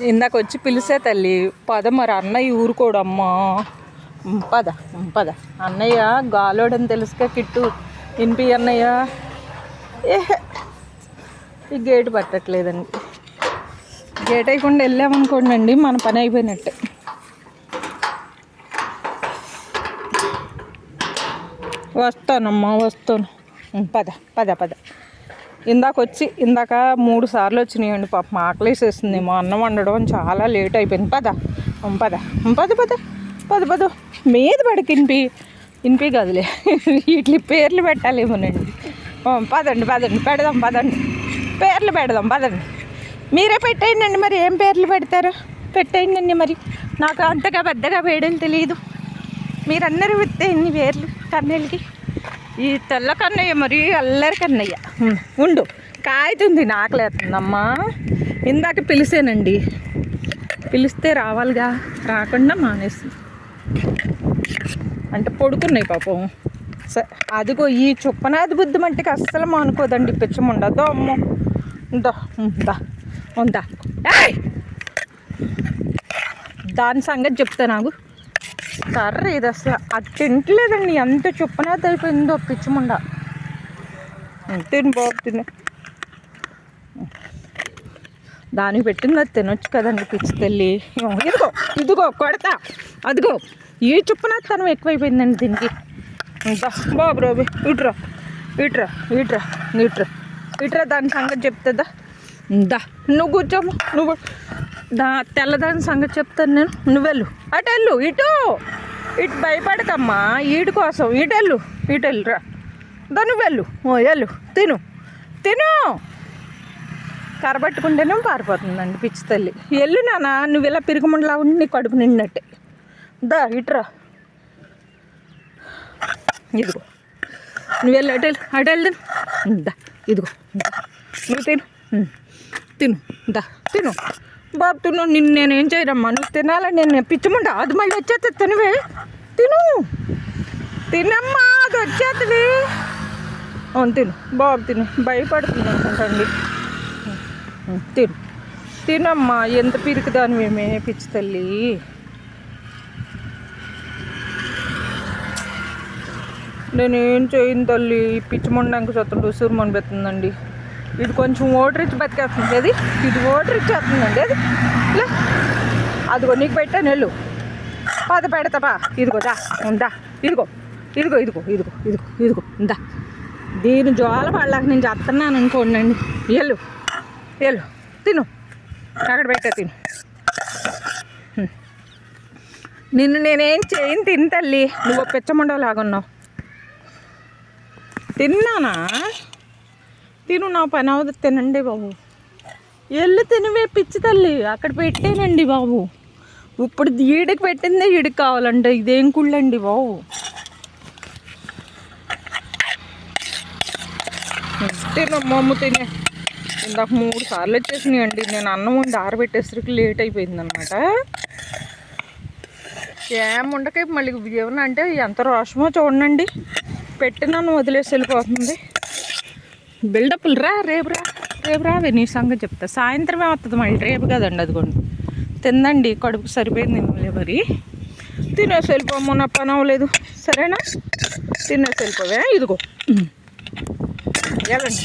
ఇందాక వచ్చి పిలిచే తల్లి పద మరి అన్నయ్య ఊరుకోడమ్మా. పద పద. అన్నయ్య గాలోడని తెలుసుక కిట్టు. ఇన్పి అన్నయ్య. ఏ ఈ గేట్ పట్టట్లేదండి. గేట్ అయ్యకుండా వెళ్ళామనుకోండి మన పని అయిపోయినట్టే. వస్తానమ్మా వస్తాను. పద పద పద. ఇందాక వచ్చి ఇందాక మూడు సార్లు వచ్చినాయండి పాప ఆకలేసేసింది మా అన్నం వండడం చాలా లేట్ అయిపోయింది. పద పద పద పద పద పద. మీద పడకి ఇనిపి ఇనిపి గదిలే వీటి పేర్లు పెట్టాలేమోనండి. ఉమ్, పదండి పదండి పెడదాం పదండి. పేర్లు పెడదాం పదండి. మీరే పెట్టేయండి మరి ఏం పేర్లు పెడతారు? పెట్టేయండి మరి. నాకు అంతగా పెద్దగా వేయడం తెలియదు మీరందరూ విత్తే ఇన్ని పేర్లు కన్నెలకి ఈ తెల్ల కన్నయ్య మరి అల్లరి కన్నయ్య. ఉండు. కాయతుంది నాకలేస్తుందమ్మా. ఇందాక పిలిచానండి. పిలిస్తే రావాలిగా. రాకుండా మానేసి. అంటే పడుకున్నాయి పాపం. సరే అదిగో ఈ చుప్పనాది బుద్ధి మంటికి అస్సలు మానుకోదండి. పిచ్చముండదో అమ్మో. ఉందా? ఉందా? ఉందా? దాని సంగతి చెప్తా నాకు కర్రీ ఇది అసలు అది తింటలేదండి ఎంత చుప్పనాది అయిపోయిందో పిచ్చముండ తిని బాబు తిని. దానికి పెట్టింది అది తినొచ్చు కదండి పిచ్చి తల్లి. ఇదిగో ఇదిగో కొడతా. అదిగో ఈ చుప్పనాతనం ఎక్కువైపోయిందండి దీనికి. బాబు రోబి ఇట్రా ఇట్రా ఇట్రా ఇట్రా ఇట్రా దాని సంగతి చెప్తుందా దా నువ్వు కూర్చోము నువ్వు దా తెల్లదాని సంగతి చెప్తాను నేను. నువ్వెళ్ళు అటు వెళ్ళు ఇటు. ఇటు భయపడకమ్మా. ఈడు కోసం. ఇటు వెళ్ళు ఇటు వెళ్ళు రా. దా నువ్వు వెళ్ళు. ఓ వెళ్ళు. తిను. తిను. కరబట్టుకుంటేనే పారిపోతుందండి పిచ్చి తల్లి. వెళ్ళు నాన్న నువ్వు ఇలా పిరుగుమండలా ఉండి నీ కడుపు నిండినట్టే. దా ఇట్రా ఇదిగో. నువ్వు వెళ్ళి అటు వెళ్ళు అటు వెళ్ళు దా ఇదిగో. నువ్వు తిను. తిను. దా తిను. బాబు నిన్ను నేను నేనేం చేయరమ్మా? నువ్వు తినాలని నేను పిచ్చమంట అది మళ్ళీ వచ్చేస్తే తినవే. తిను. తినమ్మా అది వచ్చేస్తుంది. అవును తిను. బాబు తిను. భయపడుతుంది అనుకుంటండి. తిను. తినమ్మా ఎంత పిరికిదాని మేమే పిచ్చి తల్లి. నేనేం చేయను తల్లి. ఈ పిచ్చి మొండానికి సొత్తండి ఉసురు మన పెడుతుందండి ఇది కొంచెం ఓటర్ ఇచ్చి బతికేస్తుంది. అది ఇది ఓటర్ ఇచ్చేస్తుందండి. అది లే. అదిగో నీకు పెట్టాను వెళ్ళు పద పెడతాపా ఇదిగో దా. ఉందా ఇదిగో. ఇదిగో ఇదిగో ఇదిగో ఇదిగో ఇదిగో ఉందా దీని జోల పడలేక నేను చేస్తున్నాను అనుకోండి ఎల్లు. ఎల్లు. తిను. అక్కడ పెట్టా తిను. నిన్ను నేనేం చేయను తిని తల్లి. నువ్వు పిచ్చమండలాగా ఉన్నావు తిన్నానా? తిను నా పని అవదు తినండి బాబు. ఎల్లు తినవే పిచ్చి తల్లి. అక్కడ పెట్టేనండి బాబు. ఇప్పుడు ఈడికి పెట్టిందే ఈడికి కావాలంటే. ఇదేం కుళ్ళండి బాబు. తిను తినే. ఇందాక మూడు సార్లు వచ్చేసినాయి అండి నేను అన్నం వండి ఆరబెట్టేసరికి లేట్ అయిపోయింది అనమాట ఏం ఉండకే మళ్ళీ ఏమన్నా అంటే ఎంత రోషమో చూడండి. పెట్టినాను వదిలేసి వెళ్ళిపోతుంది. బిల్డప్లు రా రేపు రా రేపు రావే నీ సంగతి చెప్తా. సాయంత్రమే వస్తుంది మళ్ళీ రేపు కదండి అదిగోండి. తిందండి కడుపు సరిపోయింది మరి తినేసి వెళ్ళిపోమ్మ నా పని అవ్వలేదు. సరేనా? తినేసి వెళ్ళిపోవే ఇదిగో. వెళ్ళండి